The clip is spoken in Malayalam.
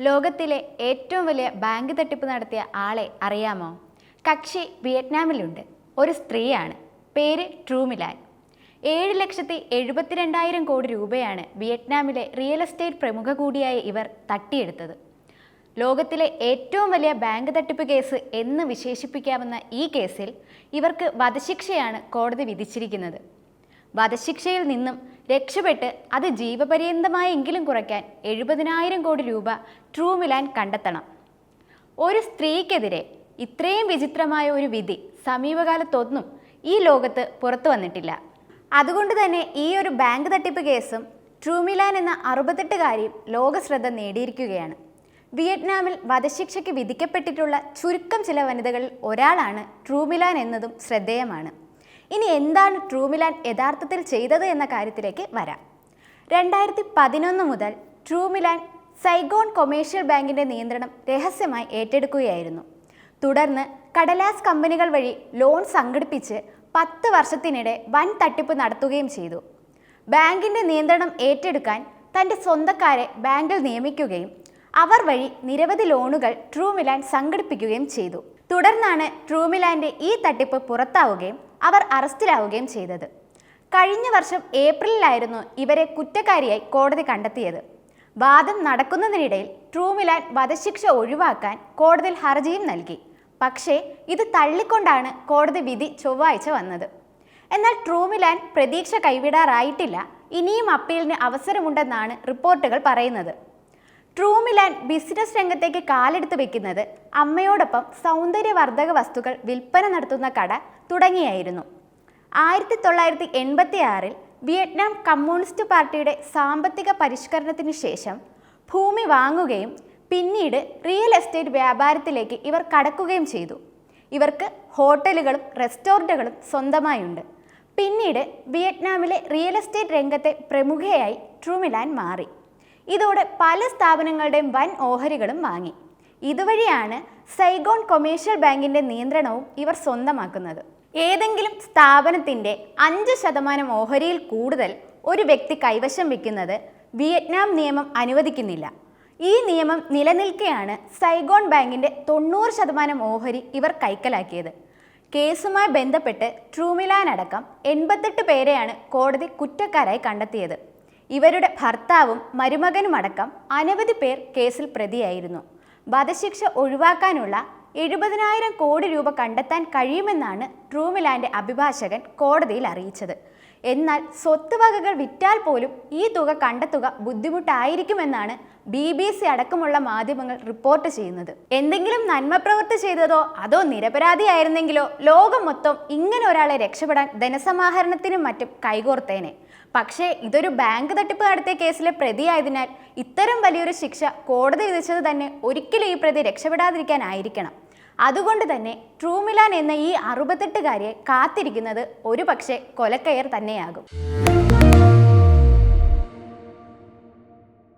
ലോകത്തിലെ ഏറ്റവും വലിയ ബാങ്ക് തട്ടിപ്പ് നടത്തിയ ആളെ അറിയാമോ? കക്ഷി വിയറ്റ്നാമിലുണ്ട്. ഒരു സ്ത്രീയാണ്. പേര് ട്രൂമിലാൽ. ഏഴ് ലക്ഷത്തി എഴുപത്തിരണ്ടായിരം കോടി രൂപയാണ് വിയറ്റ്നാമിലെ റിയൽ എസ്റ്റേറ്റ് പ്രമുഖ കൂടിയായ ഇവർ തട്ടിയെടുത്തത്. ലോകത്തിലെ ഏറ്റവും വലിയ ബാങ്ക് തട്ടിപ്പ് കേസ് എന്ന് വിശേഷിപ്പിക്കാവുന്ന ഈ കേസിൽ ഇവർക്ക് വധശിക്ഷയാണ് കോടതി വിധിച്ചിരിക്കുന്നത്. വധശിക്ഷയിൽ നിന്നും രക്ഷപ്പെട്ട് അത് ജീവപര്യന്തമായെങ്കിലും കുറയ്ക്കാൻ എഴുപതിനായിരം കോടി രൂപ ട്രൂമിലാൻ കണ്ടെത്തണം. ഒരു സ്ത്രീക്കെതിരെ ഇത്രയും വിചിത്രമായ ഒരു വിധി സമീപകാലത്തൊന്നും ഈ ലോകത്ത് പുറത്തു വന്നിട്ടില്ല. അതുകൊണ്ട് തന്നെ ഈ ഒരു ബാങ്ക് തട്ടിപ്പ് കേസും ട്രൂമിലാൻ എന്ന അറുപത്തെട്ടുകാരിയും ലോകശ്രദ്ധ നേടിയിരിക്കുകയാണ്. വിയറ്റ്നാമിൽ വധശിക്ഷയ്ക്ക് വിധിക്കപ്പെട്ടിട്ടുള്ള ചുരുക്കം ചില വനിതകളിൽ ഒരാളാണ് ട്രൂമിലാൻ എന്നതും ശ്രദ്ധേയമാണ്. ഇനി എന്താണ് ട്രൂമിലാൻ യഥാർത്ഥത്തിൽ ചെയ്തത് എന്ന കാര്യത്തിലേക്ക് വരാം. രണ്ടായിരത്തി പതിനൊന്ന് മുതൽ ട്രൂമിലാൻ സൈഗോൺ കൊമേഴ്ഷ്യൽ ബാങ്കിന്റെ നിയന്ത്രണം രഹസ്യമായി ഏറ്റെടുക്കുകയായിരുന്നു. തുടർന്ന് കടലാസ് കമ്പനികൾ വഴി ലോൺ സംഘടിപ്പിച്ച് പത്ത് വർഷത്തിനിടെ വൻ തട്ടിപ്പ് നടത്തുകയും ചെയ്തു. ബാങ്കിന്റെ നിയന്ത്രണം ഏറ്റെടുക്കാൻ തന്റെ സ്വന്തക്കാരെ ബാങ്കിൽ നിയമിക്കുകയും അവർ വഴി നിരവധി ലോണുകൾ ട്രൂമിലാൻ സംഘടിപ്പിക്കുകയും ചെയ്തു. തുടർന്നാണ് ട്രൂമിലാന്റെ ഈ തട്ടിപ്പ് പുറത്താവുകയും അവർ അറസ്റ്റിലാവുകയും ചെയ്തത്. കഴിഞ്ഞ വർഷം ഏപ്രിലിലായിരുന്നു ഇവരെ കുറ്റക്കാരിയായി കോടതി കണ്ടെത്തിയത്. വാദം നടക്കുന്നതിനിടയിൽ ട്രൂമിലാൻ വധശിക്ഷ ഒഴിവാക്കാൻ കോടതിയിൽ ഹർജിയും നൽകി. പക്ഷേ ഇത് തള്ളിക്കൊണ്ടാണ് കോടതി വിധി ചൊവ്വാഴ്ച വന്നത്. എന്നാൽ ട്രൂമിലാൻ പ്രതീക്ഷ കൈവിടാറായിട്ടില്ല. ഇനിയും അപ്പീലിന് അവസരമുണ്ടെന്നാണ് റിപ്പോർട്ടുകൾ പറയുന്നത്. ട്രൂമിലാൻ ബിസിനസ് രംഗത്തേക്ക് കാലെടുത്ത് വെക്കുന്നത് അമ്മയോടൊപ്പം സൗന്ദര്യവർദ്ധക വസ്തുക്കൾ വിൽപ്പന നടത്തുന്ന കട തുടങ്ങിയായിരുന്നു. ആയിരത്തി തൊള്ളായിരത്തി എൺപത്തി ആറിൽ വിയറ്റ്നാം കമ്മ്യൂണിസ്റ്റ് പാർട്ടിയുടെ സാമ്പത്തിക പരിഷ്കരണത്തിന് ശേഷം ഭൂമി വാങ്ങുകയും പിന്നീട് റിയൽ എസ്റ്റേറ്റ് വ്യാപാരത്തിലേക്ക് ഇവർ കടക്കുകയും ചെയ്തു. ഇവർക്ക് ഹോട്ടലുകളും റെസ്റ്റോറന്റുകളും സ്വന്തമായുണ്ട്. പിന്നീട് വിയറ്റ്നാമിലെ റിയൽ എസ്റ്റേറ്റ് രംഗത്തെ പ്രമുഖയായി ട്രൂമിലാൻ മാറി. ഇതോടെ പല സ്ഥാപനങ്ങളുടെയും വൻ ഓഹരികളും വാങ്ങി. ഇതുവഴിയാണ് സൈഗോൺ കൊമേഴ്ഷ്യൽ ബാങ്കിന്റെ നിയന്ത്രണവും ഇവർ സ്വന്തമാക്കുന്നത്. ഏതെങ്കിലും സ്ഥാപനത്തിന്റെ അഞ്ച് ശതമാനം ഓഹരിയിൽ കൂടുതൽ ഒരു വ്യക്തി കൈവശം വെക്കുന്നത് വിയറ്റ്നാം നിയമം അനുവദിക്കുന്നില്ല. ഈ നിയമം നിലനിൽക്കെയാണ് സൈഗോൺ ബാങ്കിന്റെ തൊണ്ണൂറ് ശതമാനം ഓഹരി ഇവർ കൈക്കലാക്കിയത്. കേസുമായി ബന്ധപ്പെട്ട് ട്രൂമിലാൻ അടക്കം എൺപത്തെട്ട് പേരെയാണ് കോടതി കുറ്റക്കാരായി കണ്ടെത്തിയത്. ഇവരുടെ ഭർത്താവും മരുമകനുമടക്കം അനവധി പേർ കേസിൽ പ്രതിയായിരുന്നു. വധശിക്ഷ ഒഴിവാക്കാനുള്ള എഴുപതിനായിരം കോടി രൂപ കണ്ടെത്താൻ കഴിയുമെന്നാണ് ട്രൂമിലാൻഡ് അഭിഭാഷകൻ കോടതിയിൽ അറിയിച്ചത്. എന്നാൽ സ്വത്ത് വകകൾ വിറ്റാൽ പോലും ഈ തുക കണ്ടെത്തുക ബുദ്ധിമുട്ടായിരിക്കുമെന്നാണ് ബി ബി സി അടക്കമുള്ള മാധ്യമങ്ങൾ റിപ്പോർട്ട് ചെയ്യുന്നത്. എന്തെങ്കിലും നന്മ പ്രവൃത്തി ചെയ്തതോ അതോ നിരപരാധിയായിരുന്നെങ്കിലോ ലോകം മൊത്തം ഇങ്ങനെ ഒരാളെ രക്ഷപ്പെടാൻ ധനസമാഹരണത്തിനും മറ്റും കൈകോർത്തേനെ. പക്ഷേ ഇതൊരു ബാങ്ക് തട്ടിപ്പ് നടത്തിയ കേസിലെ പ്രതിയായതിനാൽ ഇത്തരം വലിയൊരു ശിക്ഷ കോടതി വിധിച്ചത് തന്നെ ഒരിക്കലും ഈ പ്രതി രക്ഷപ്പെടാതിരിക്കാനായിരിക്കണം. അതുകൊണ്ട് തന്നെ ട്രൂമിലാൻ എന്ന ഈ അറുപത്തെട്ടുകാരിയെ കാത്തിരിക്കുന്നത് ഒരു പക്ഷേ കൊലക്കയർ തന്നെയാകും.